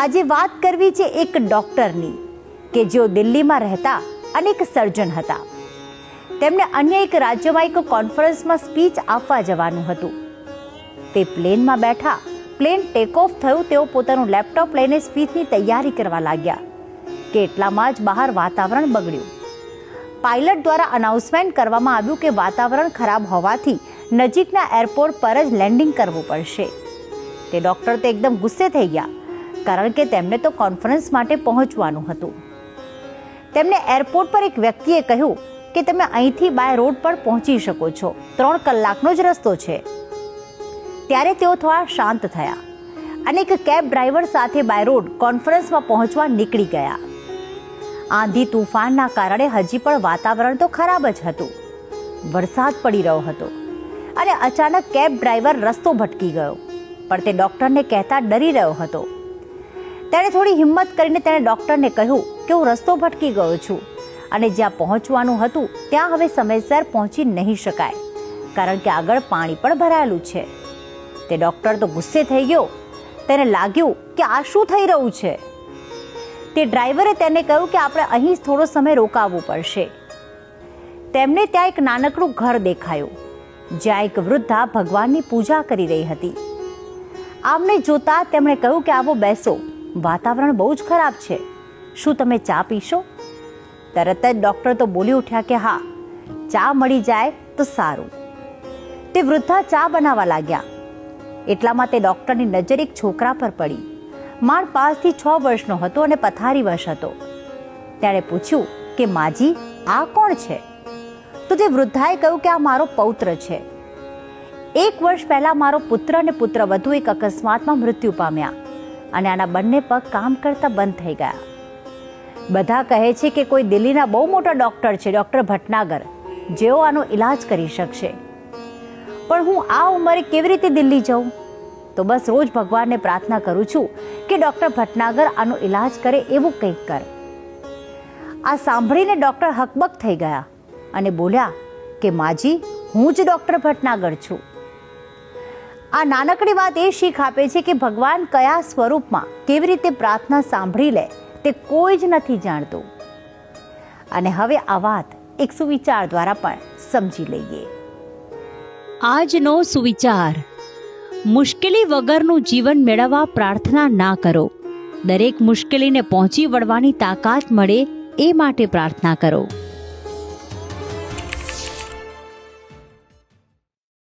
આજે વાત કરવી છે એક ડૉક્ટરની કે જેઓ દિલ્હીમાં રહેતા અને એક સર્જન હતા. તેમને અન્ય એક રાજ્યમાં એક કોન્ફરન્સમાં સ્પીચ આપવા જવાનું હતું. તે પ્લેનમાં બેઠા, પ્લેન ટેક ઓફ થયું, તેઓ પોતાનું લેપટોપ લઈને સ્પીચની તૈયારી કરવા લાગ્યા. કે એટલામાં જ બહાર વાતાવરણ બગડ્યું. પાયલટ દ્વારા અનાઉન્સમેન્ટ કરવામાં આવ્યું કે વાતાવરણ ખરાબ હોવાથી નજીકના એરપોર્ટ પર જ લેન્ડિંગ કરવું પડશે. તે ડૉક્ટર તો એકદમ ગુસ્સે થઈ ગયા. કારણ કે તેમને તો કોન્ફરન્સ માટે પહોંચવાનું હતું. તેમને એરપોર્ટ પર એક વ્યક્તિએ કહ્યું કે તમે અહીંથી બાય રોડ પર પહોંચી શકો છો. ત્રણ કલાકનો જ રસ્તો છે. ત્યારે તેઓ થોડા શાંત થયા અને એક કેબ ડ્રાઈવર સાથે બાય રોડ કોન્ફરન્સમાં પહોંચવા નીકળી ગયા. આંધી તુફાનના કારણે હજી પણ વાતાવરણ તો ખરાબ જ હતું. વરસાદ પડી રહ્યો હતો અને અચાનક કેબ ડ્રાઈવર રસ્તો ભટકી ગયો. પણ તે ડૉક્ટરને કહેતા ડરી રહ્યો હતો. તેણે થોડી હિંમત કરીને તેણે ડૉક્ટરને કહ્યું કે હું રસ્તો ભટકી ગયો છું અને જ્યાં પહોંચવાનું હતું, ત્યાં હવે સમયસર પહોંચી નહીં શકાય, કારણ કે આગળ પાણી પણ ભરાયેલું છે. તે ડૉક્ટર તો ગુસ્સે થઈ ગયો. તેને લાગ્યું કે આ શું થઈ રહ્યું છે? તે ડ્રાઈવરે તેને કહ્યું કે આપણે અહીં થોડો સમય રોકાવવું પડશે. તેમને ત્યાં એક નાનકડું ઘર દેખાયું, જ્યાં એક વૃદ્ધા ભગવાનની પૂજા કરી રહી હતી. આમને જોતા તેમણે કહ્યું કે આવો બેસો. વાતાવરણ બહુ જ ખરાબ છે. શું તમે ચા પીશો? તરત જ ડૉક્ટર તો બોલી ઉઠ્યા કે હા, ચા મળી જાય તો સારું. તે વૃદ્ધા ચા બનાવવા લાગ્યા. એટલામાં તે ડૉક્ટરની નજર એક છોકરા પર પડી. માણ પાંચથી છ વર્ષનો હતો અને પથારી વશ હતો. તેણે પૂછ્યું કે માજી, આ કોણ છે? તો તે વૃદ્ધાએ કહ્યું કે આ મારો પૌત્ર છે. એક વર્ષ પહેલા મારો પુત્ર અને પુત્ર વધુ એક અકસ્માતમાં મૃત્યુ પામ્યા. અને આના બંને પગ કામ કરતા બંધ થઈ ગયા. બધા કહે છે કે કોઈ દિલ્હીના બહુ મોટા ડૉક્ટર છે, ડૉક્ટર ભટનાગર. જેઓ આનો ઈલાજ કરી શકશે. પણ હું આ ઉંમરે કેવી રીતે દિલ્હી જાઉં? તો બસ રોજ ભગવાનને પ્રાર્થના કરું છું કે ડૉક્ટર ભટનાગર આનો ઈલાજ કરે એવું કંઈક કર. આ સાંભળીને ડૉક્ટર હકબક થઈ ગયા અને બોલ્યા કે માજી, હું જ ડૉક્ટર ભટનાગર છું. આ નાનકડી વાત એ શીખ આપે છે કે ભગવાન કયા સ્વરૂપમાં કેવી રીતે પ્રાર્થના સાંભળી લે તે કોઈ જ નથી જાણતું. અને હવે આ વાત એક સુવિચાર દ્વારા પણ સમજી લઈએ. આજનો સુવિચાર, મુશ્કેલી વગરનું જીવન મેળવવા પ્રાર્થના ના કરો. દરેક મુશ્કેલીને પહોંચી વળવાની તાકાત મળે એ માટે પ્રાર્થના કરો.